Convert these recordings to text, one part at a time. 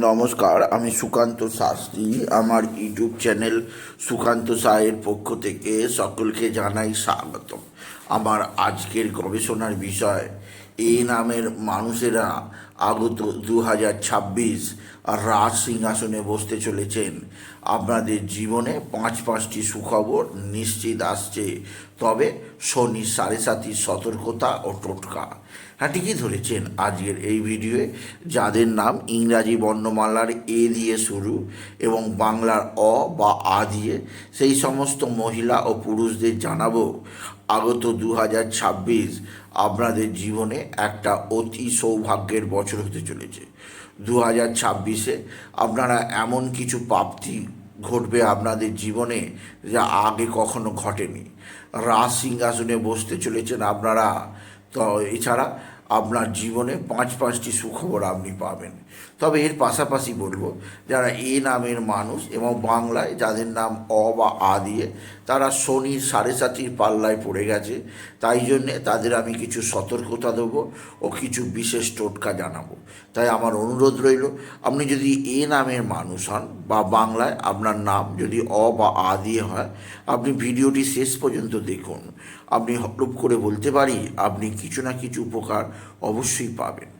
নমস্কার, আমি সুকান্ত শাস্ত্রী। আমার ইউটিউব চ্যানেল সুকান্ত সায়ের পক্ষ থেকে সকলকে জানাই স্বাগত আমার আজকের গবেষণার বিষয় এই নামের মানুষেরা আগত দু হাজার ছাব্বিশ রাজ সিংহাসনে বসতে চলেছেন। আপনাদের জীবনে পাঁচ পাঁচটি সুখবর নিশ্চিত আসছে। তবে শনি সাড়ে সাতির সতর্কতা ও টোটকা। হ্যাঁ ঠিকই ধরেছেন আজকের এই ভিডিওয়ে। যাদের নাম ইংরাজি বর্ণমালার এ দিয়ে শুরু এবং বাংলার অ বা আ দিয়ে, সেই সমস্ত মহিলা ও পুরুষদের জানাব। আগত দু হাজার ছাব্বিশ আপনাদের জীবনে একটা অতি সৌভাগ্যের বছর হতে চলেছে। দু হাজার ছাব্বিশে। আপনারা এমন কিছু প্রাপ্তি ঘটবে আপনাদের জীবনে যা আগে কখনো ঘটেনি। রাজ সিংহাসনে বসতে চলেছেন আপনারা। তো এছাড়া আপনার জীবনে পাঁচ পাঁচটি সুখবর আপনি পাবেন। তবে এর পাশাপাশি বলব, যারা এ নামের মানুষ এবং বাংলায় যাদের নাম অ বা আ দিয়ে, তারা শনির সাড়ে সাতির পাল্লায় পড়ে গেছে। তাই জন্যে তাদের আমি কিছু সতর্কতা দেবো ও কিছু বিশেষ টোটকা জানাব। তাই আমার অনুরোধ রইল, আপনি যদি এ নামের মানুষ হন বা বাংলায় আপনার নাম যদি অ বা আ দিয়ে হয়, আপনি ভিডিওটি শেষ পর্যন্ত দেখুন। আপনি হলুপ করে বলতে পারি, আপনি কিছু না কিছু উপকার অবশ্যই পাবেন।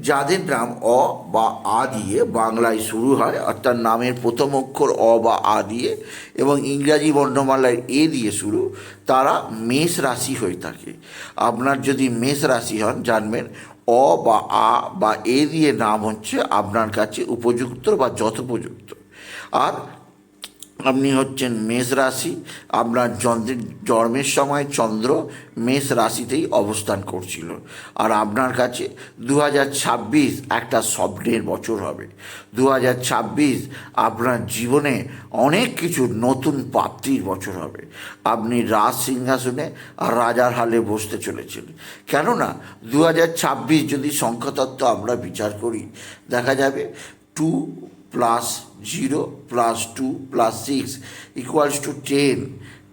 যাদের নাম অ বা আ দিয়ে বাংলায় শুরু হয়, অর্থাৎ নামের প্রথম অক্ষর অ বা আ দিয়ে এবং ইংরাজি বর্ণমালায় এ দিয়ে শুরু, তারা মেষ রাশি হয়ে থাকে। আপনার যদি মেষ রাশি হন, জানবেন অ বা আ বা এ দিয়ে নাম হচ্ছে আপনার কাছে উপযুক্ত বা যথোপযুক্ত। আর আপনি হচ্ছেন মেষ রাশি, আপনার চন্দ্রের জন্মের সময় চন্দ্র মেষ রাশিতেই অবস্থান করছিল। আর আপনার কাছে দু একটা স্বপ্নের বছর হবে। দু আপনার জীবনে অনেক কিছু নতুন প্রাপ্তির বছর হবে। আপনি রাজ সিংহাসনে আর রাজার হালে বসতে চলেছেন। কেননা দু যদি সংখ্যাতত্ত্ব আমরা বিচার করি, দেখা যাবে two plus zero plus two plus six equals to ten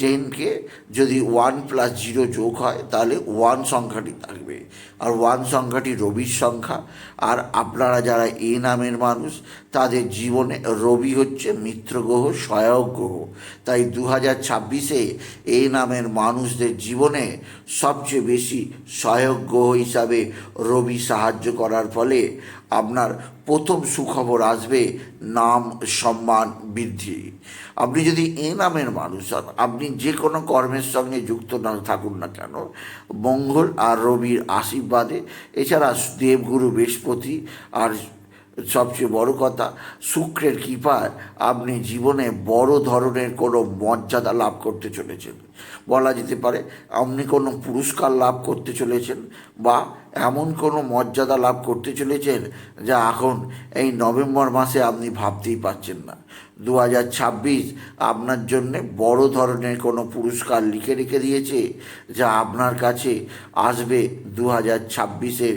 টেনকে যদি ওয়ান প্লাস জিরো যোগ হয়, তাহলে ওয়ান সংখ্যাটি থাকবে। আর ওয়ান সংখ্যাটি রবির সংখ্যা। আর আপনারা যারা এ নামের মানুষ, তাদের জীবনে রবি হচ্ছে মিত্র গ্রহ, সহায়ক গ্রহ। তাই দু হাজার ছাব্বিশে এই নামের মানুষদের জীবনে সবচেয়ে বেশি সহায়ক গ্রহ হিসাবে রবি সাহায্য করার ফলে আপনার প্রথম সুখবর আসবে নাম, সম্মান, বৃদ্ধি। আপনি যদি এ নামের মানুষ হন, আপনি যে কোনো কর্মের সঙ্গে যুক্ত না থাকুন না কেন, মঙ্গল আর রবির আশীর্বাদে। এছাড়া দেবগুরু বৃহস্পতি আর সবচেয়ে বড় কথা, শুক্রের কৃপায় আপনি জীবনে বড় ধরনের কোনো মর্যাদা লাভ করতে চলেছেন। বলা যেতে পারে, আপনি কোনো পুরস্কার লাভ করতে চলেছেন বা এমন কোনো মর্যাদা লাভ করতে চলেছেন যা এখন এই নভেম্বর মাসে আপনি ভাবতেই পারছেন না। দু হাজার ছাব্বিশ আপনার জন্যে বড় ধরনের কোনো পুরস্কার লিখে রেখে দিয়েছে যা আপনার কাছে আসবে দু হাজার ছাব্বিশের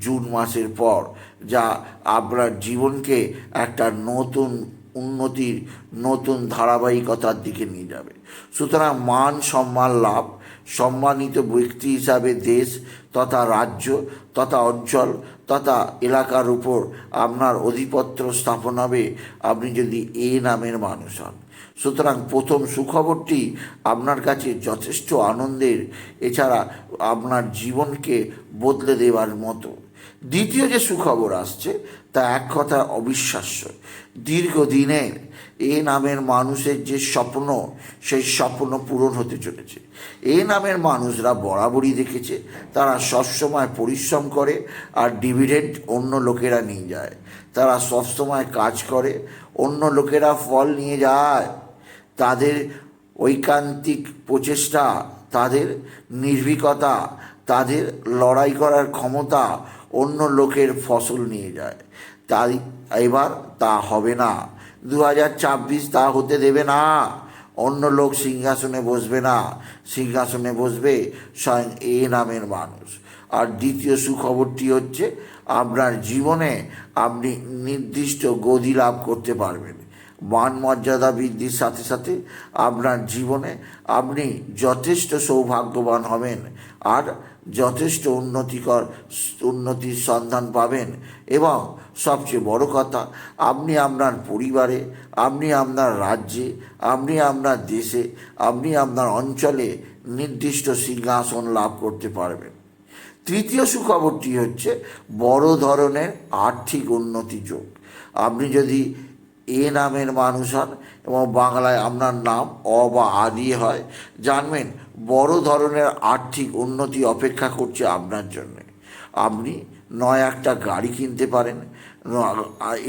জুন মাসের পর। যা আপনার জীবনকে একটা নতুন উন্নতির, নতুন ধারাবাহিকতার দিকে নিয়ে যাবে। সুতরাং মান সম্মান লাভ, সম্মানিত ব্যক্তি হিসাবে দেশ তথা রাজ্য তথা অঞ্চল তথা এলাকার উপর আপনার অধিপত্র স্থাপন হবে, আপনি যদি এ নামের মানুষ হন। সুতরাং প্রথম সুখবরটি আপনার কাছে যথেষ্ট আনন্দের, এছাড়া আপনার জীবনকে বদলে দেওয়ার মতো। দ্বিতীয় যে সুখবর আসছে, তা এক কথা অবিশ্বাস্য। দীর্ঘদিনের এ নামের মানুষের যে স্বপ্ন, সেই স্বপ্ন পূরণ হতে চলেছে। এ নামের মানুষরা বরাবরই দেখেছে, তারা সবসময় পরিশ্রম করে আর ডিভিডেন্ড অন্য লোকেরা নিয়ে যায়। তারা সবসময় কাজ করে, অন্য লোকেরা ফল নিয়ে যায়। তাদের ঐকান্তিক প্রচেষ্টা, তাদের নির্ভীকতা, তাদের লড়াই করার ক্ষমতা অন্য লোকের ফসল নিয়ে যায়। তাই এবার তা হবে না। দু হাজার ছাব্বিশ তা হতে দেবে না। অন্য লোক সিংহাসনে বসবে না। সিংহাসনে বসবে স্বয়ং এ নামের মানুষ। আর দ্বিতীয় সুখবরটি হচ্ছে, আপনার জীবনে আপনি নির্দিষ্ট গদি লাভ করতে পারবেন। মান মর্যাদা বৃদ্ধির সাথে সাথে আপনার জীবনে আপনি যথেষ্ট সৌভাগ্যবান হবেন আর যথেষ্ট উন্নতিকর উন্নতির সন্ধান পাবেন। এবং সবচেয়ে বড় কথা, আপনি আপনার পরিবারে, আপনি আপনার রাজ্যে, আপনি আপনার দেশে, আপনি আপনার অঞ্চলে নির্দিষ্ট সিংহাসন লাভ করতে পারবেন। তৃতীয় সুখবরটি হচ্ছে বড় ধরনের আর্থিক উন্নতি যোগ। আপনি যদি এ নামের মানুষ হন এবং বাংলায় আপনার নাম অ বা আ দিয়ে হয়। জানবেন, বড় ধরনের আর্থিক উন্নতি অপেক্ষা করছে আপনার জন্যে। আপনি নয় একটা গাড়ি কিনতে পারেন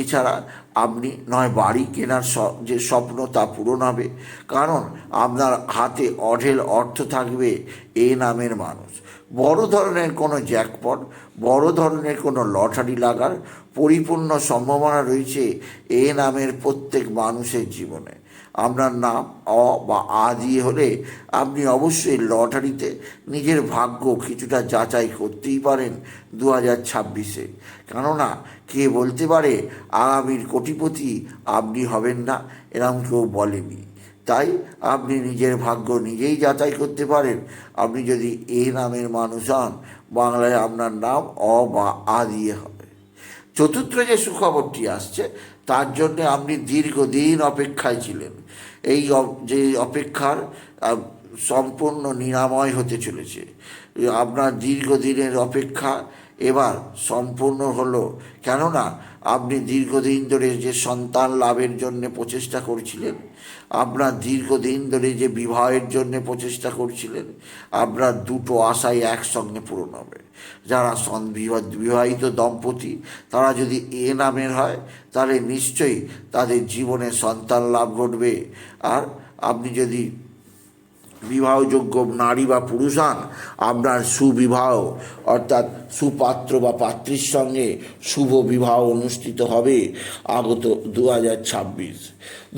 এছাড়া আপনি নয় বাড়ি কেনার যে স্বপ্ন তা পূরণ হবে। কারণ আপনার হাতে অঢেল অর্থ থাকবে এ নামের মানুষ। বড় ধরনের কোনো জ্যাকপট, বড় ধরনের কোনো লটারি লাগার পরিপূর্ণ সম্ভাবনা রয়েছে এ নামের প্রত্যেক মানুষের জীবনে। আপনার নাম, অ বা আ দিয়ে হলে আপনি অবশ্যই লটারিতে নিজের ভাগ্য কিছুটা যাচাই করতেই পারেন দু হাজার ছাব্বিশে। কেননা কে বলতে পারে আগামীর কোটিপতি আপনি হবেন না, এরম কেউ বলেনি। তাই আপনি নিজের ভাগ্য নিজেই যাচাই করতে পারেন। আপনি যদি এ নামের মানুষ হন, বাংলায় আপনার নাম অ বা আ দিয়ে হবে। চতুর্থ যে সুখবরটি আসছে, তার জন্যে আপনি দীর্ঘদিন অপেক্ষায় ছিলেন। এই যে অপেক্ষার সম্পূর্ণ নিরাময় হতে চলেছে। আপনার দীর্ঘদিনের অপেক্ষা এবার সম্পূর্ণ হলো। কেননা আপনি দীর্ঘদিন ধরে যে সন্তান লাভের জন্য প্রচেষ্টা করছিলেন, আপনার দীর্ঘদিন ধরে যে বিবাহের জন্য প্রচেষ্টা করছিলেন, আপনার দুটো আশাই একসঙ্গে পূরণ হবে। যারা সন- বিবাহ- বিবাহিত দম্পতি, তারা যদি এ নামের হয়, তাহলে নিশ্চয়ই তাদের জীবনে সন্তান লাভ ঘটবে। আর আপনি যদি বিবাহযোগ্য নারী বা পুরুষ হন আপনার সুবিবাহ, অর্থাৎ সুপাত্র বা পাত্রীর সঙ্গে শুভ বিবাহ অনুষ্ঠিত হবে আগত দু হাজার ছাব্বিশ।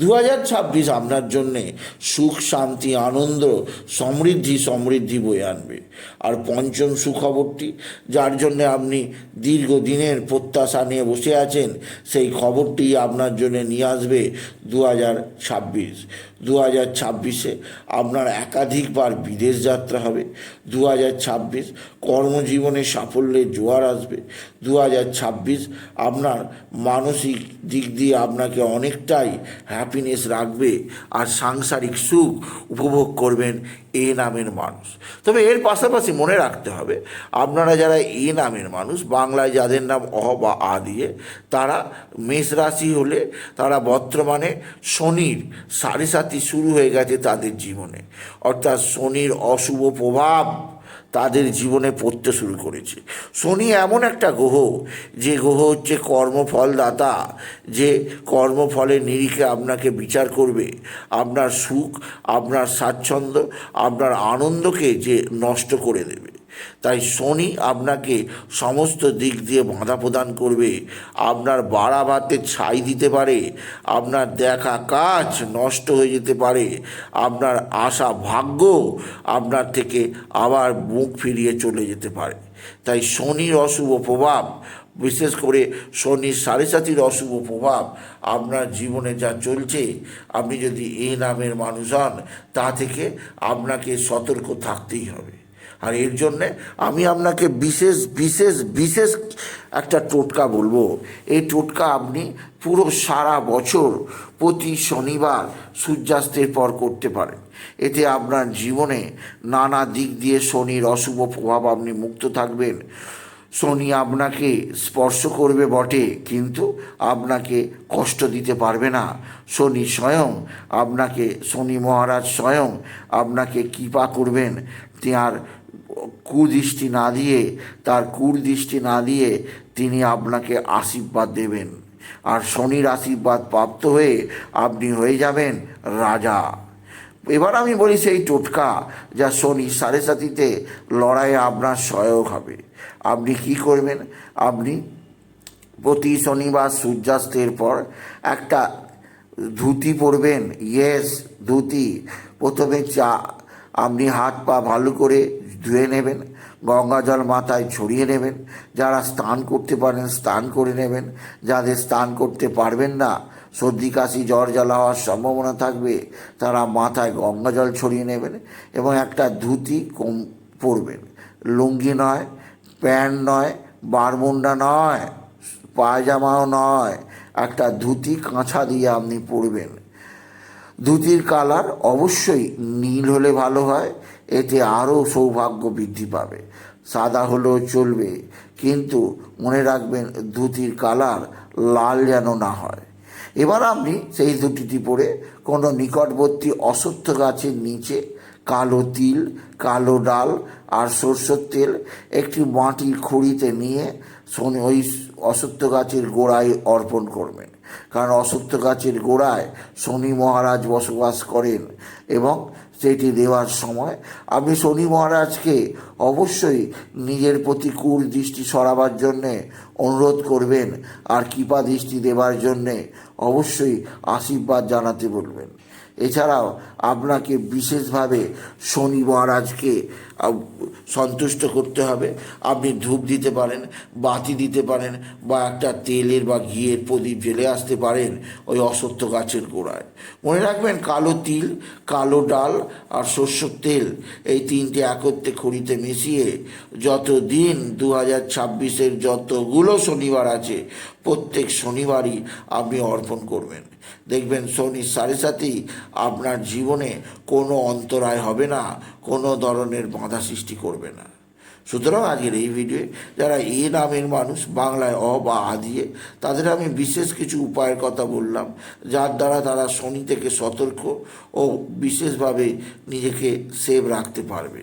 দু হাজার ছাব্বিশ আপনার জন্যে সুখ, শান্তি, আনন্দ, সমৃদ্ধি সমৃদ্ধি বয়ে আনবে। আর পঞ্চম সুখবরটি, যার জন্যে আপনি দীর্ঘদিনের প্রত্যাশা নিয়ে বসে আছেন, সেই খবরটি আপনার জন্য নিয়ে আসবে দু হাজার ছাব্বিশ। দু হাজার ছাব্বিশে আপনার একাধিকবার বিদেশ যাত্রা হবে। দু হাজার ছাব্বিশ কর্মজীবনে সাফল্যের জোয়ার আসবে। দু হাজার ছাব্বিশ আপনার মানসিক দিক দিয়ে আপনাকে অনেকটাই হ্যাপিনেস রাখবে আর সাংসারিক সুখ উপভোগ করবেন এ নামের মানুষ। তবে এর পাশাপাশি মনে রাখতে হবে, আপনারা যারা এ নামের মানুষ, বাংলায় যাদের নাম অ বা আ দিয়ে, তারা মেষ রাশি হলে তারা বর্তমানে শনির সাড়ে সাতি শুরু হয়ে গেছে তাদের জীবনে। অর্থাৎ শনির অশুভ প্রভাব তাদের জীবনে পড়তে শুরু করেছে। শনি এমন একটা গ্রহ, যে গ্রহ হচ্ছে কর্মফলদাতা, যে কর্মফলের নিরিখে আপনাকে বিচার করবে। আপনার সুখ, আপনার স্বাচ্ছন্দ্য, আপনার আনন্দকে যে নষ্ট করে দেবে। তাই শনি আপনাকে সমস্ত দিক দিয়ে বাধা প্রদান করবে। আপনার বাড়াবাতে ছাই দিতে পারে। আপনার দেখা কাজ নষ্ট হয়ে যেতে পারে। আপনার আশা ভাগ্য আপনার থেকে আবার মুখ ফিরিয়ে চলে যেতে পারে। তাই শনির অশুভ প্রভাব, বিশেষ করে শনির সাড়ে সাতির অশুভ প্রভাব, আপনার জীবনে যা চলছে, আপনি যদি এ নামের মানুষ হন, তা থেকে আপনাকে সতর্ক থাকতেই হবে। আর এর জন্যে আমি আপনাকে বিশেষ বিশেষ বিশেষ একটা টোটকা বলব। এই টোটকা আপনি পুরো সারা বছর প্রতি শনিবার সূর্যাস্তের পর করতে পারেন। এতে আপনার জীবনে নানা দিক দিয়ে শনির অশুভ প্রভাব আপনি মুক্ত থাকবেন। শনি আপনাকে স্পর্শ করবে বটে, কিন্তু আপনাকে কষ্ট দিতে পারবে না। শনি স্বয়ং, আপনাকে শনি মহারাজ স্বয়ং আপনাকে কৃপা করবেন। তার কুদৃষ্টি না দিয়ে, তার কুদৃষ্টি না দিয়ে তিনি আপনাকে আশীর্বাদ দেবেন। আর শনির আশীর্বাদ প্রাপ্ত হয়ে আপনি হয়ে যাবেন রাজা। এবার আমি বলি সেই টোটকা যা শনি সাড়ে সাতিতে লড়াইয়ে আপনার সহায়ক হবে। আপনি কি করবেন? আপনি প্রতি শনিবার সূর্যাস্তের পর একটা ধুতি পরবেন। ইয়েস, ধুতি। প্রথমে চা, আপনি হাত পা ভালো করে ধুয়ে নেবেন, গঙ্গা জল মাথায় ছড়িয়ে নেবেন। যারা স্নান করতে পারেন, স্নান করে নেবেন। যাদের স্নান করতে পারবেন না সর্দি কাশি জ্বর জ্বালা হওয়ার সম্ভাবনা থাকবে, তারা মাথায় গঙ্গা জল ছড়িয়ে নেবেন এবং একটা ধুতি কম পরবেন। লুঙ্গি নয়, প্যান্ট নয় বারমুন্ডা নয়, পায়জামাও নয়, একটা ধুতি কাঁচা দিয়ে আপনি পরবেন। ধুতির কালার অবশ্যই নীল হলে ভালো হয়, এতে আরও সৌভাগ্য বৃদ্ধি পাবে। সাদা হলেও চলবে, কিন্তু মনে রাখবেন ধুতির কালার লাল যেন না হয়। এবার আপনি সেই দুটিটি পরে কোনো নিকটবর্তী অসত্য গাছের নিচে কালো তিল, কালো ডাল আর সরষের তেল একটি মাটির খড়িতে নিয়ে শনি ওই অসত্য গাছের গোড়ায় অর্পণ করবেন। কারণ অসত্য গাছের গোড়ায় শনি মহারাজ বসবাস করেন এবং সেটি দেওয়ার সময় আপনি শনি মহারাজকে অবশ্যই নিজের প্রতি কুল দৃষ্টি সরাবার জন্যে অনুরোধ করবেন আর কৃপা দৃষ্টি দেবার জন্যে অবশ্যই আশীর্বাদ জানাতে বলবেন। এছাড়াও আপনাকে বিশেষভাবে শনি মহারাজকে সন্তুষ্ট করতে হবে। আপনি ধূপ দিতে পারেন, বাতি দিতে পারেন, বা একটা তেলের বা ঘিয়ের প্রদীপ জেলে আসতে পারেন ওই অসত্য গাছের গোড়ায়। মনে রাখবেন কালো তিল, কালো ডাল আর শস্যর তেল এই তিনটে একত্রে খড়িতে মিশিয়ে যত দিন দু হাজার ছাব্বিশের যতগুলো শনিবার আছে, প্রত্যেক শনিবারই আপনি অর্পণ করবেন। দেখবেন শনির সাড়ে সাথেই আপনার জীবনে কোনো অন্তরায় হবে না, কোনো ধরনের বাধা সৃষ্টি করবে না। সুতরাং আজকের এই ভিডিওয়ে যারা এ নামের মানুষ, বাংলায় অ বা আ দিয়ে, তাদের আমি বিশেষ কিছু উপায়ের কথা বললাম, যার দ্বারা তারা শনি থেকে সতর্ক ও বিশেষভাবে নিজেকে সেভ রাখতে পারবে।